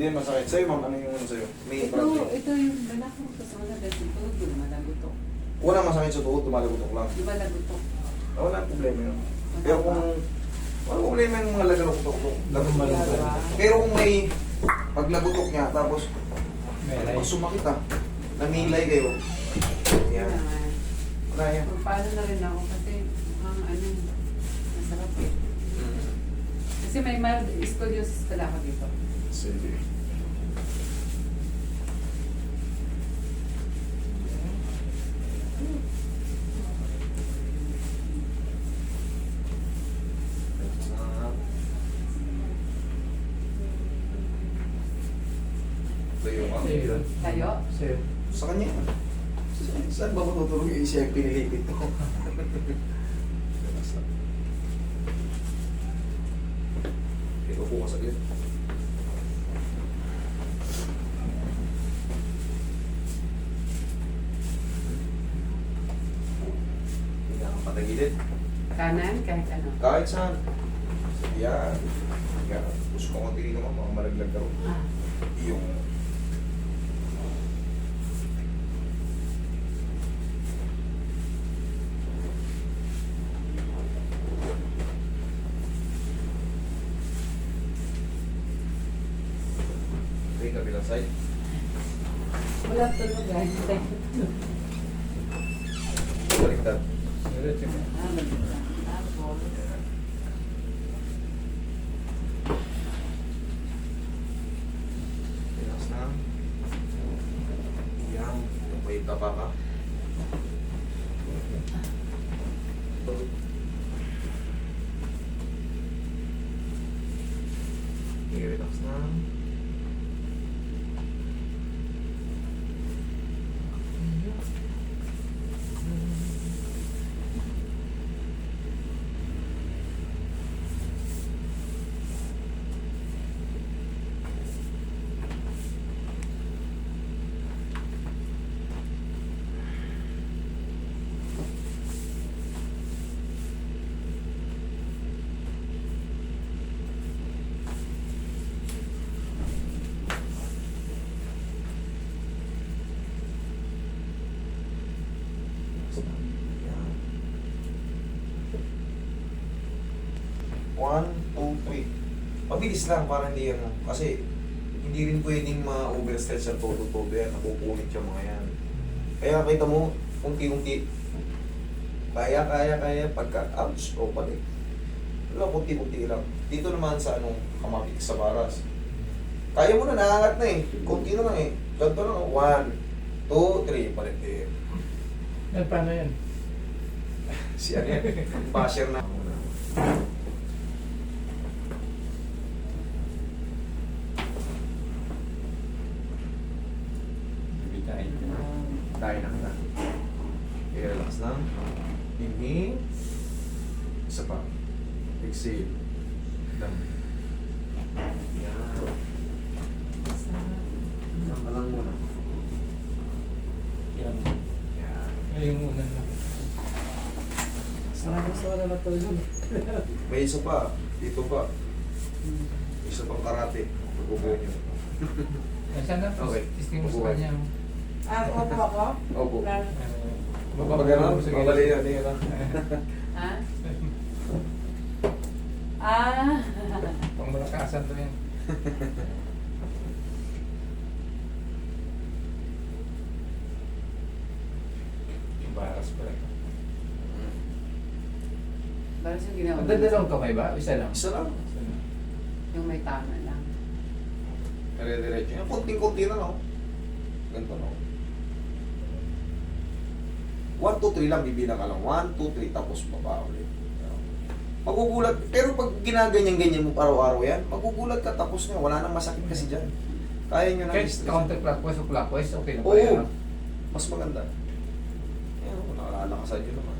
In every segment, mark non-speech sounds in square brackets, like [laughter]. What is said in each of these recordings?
Hindi masakit. Sa'yo, ma'am, ano yung sa'yo? May Ito, fracture. ito yung balak mo kasi wala dahil ito, yung malagutok. Unang masakit sa tuhod, tumalagutok lang. Di ba lagutok? Ah, Wala problema yun. Pero kung wala problema yung mga lagalutok ko. Lumalutok. Pero kung may paglagutok niya, tapos pag sumakit ah, namilay kayo. Yan. Wala yan. Paano na rin ako kasi mukhang ano, masarap eh. Kasi may mild scoliosis pala ako dito. Sige. Tayo ka. Sa'yo. Tayo? Sa'yo. Sa kanya. Sa- Saan ba matutulog yung siya yung pinilipit ko? [laughs] Ito po ka. Hindi ka patagilid. Kanan, kahit ano. Kahit saan. Yan. Yan. Push ko konti mo, baka malaglag rin. Ah, Yung Ito yung kabilang side. wala tulog guys. Baliktad. Relax na. Yan. May tapa ka. Okay, relax na. 1, 2, 3. Mabilis lang para hindi ano. Kasi hindi rin pwedeng ma-overstretch ang todo-todo yan. Napupunit yung mga yan. Kaya nakita mo, unti-unti. Kaya, kaya, kaya. Pagka, ouch, o balik. Wala, kunti-kunti lang. Dito naman sa ano, kamapik sa baras. Kaya mo na, naangat na eh. Kunti na lang eh. Ganto lang, oh. one, two, three, balik eh. Yan, paano yan? [laughs] si ano yan, basher na. [laughs] Okay, relax lang. Inhale. Isa pa. Exhale. Lang. Yan. Yan ka lang muna. Yan. Yan. Ay, yung una na. Sarap gusto ko na matulog. May isa pa. Dito pa. Isa pang karate. Pagbubuo niyo. Nasaan na? Okay. Testing mo sa kanya. Ah, opo ako? Opo. Lalo. Pag gano'n, mabali lang. Ha? [laughs] Ah! Pang malakasan to yan. [laughs] Yung baras pala. Balas yung ginawa. Ang dalawang kamay ba? Isa lang. Isa lang. Isa lang. Yung may tama lang. Dire-diretso. Yung kunting-kunti na lang. Ganito lang. 1, 2, 3 lang, bibilang ka lang. 1, 2, 3, tapos baba ulit. Magugulat. Pero pag ginaganyan-ganyan mo araw-araw yan, magugulat ka tapos na. Wala nang masakit kasi dyan. Kaya nyo na Kahit i-stress. counterclockwise o clockwise, okay na ba Oo. yan? Mas maganda. Yan, kung nakalakasan nyo naman.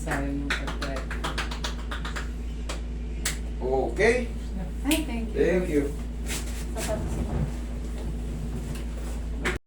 Sayang yung pag-drive. Okay. Ay, thank you. Thank you.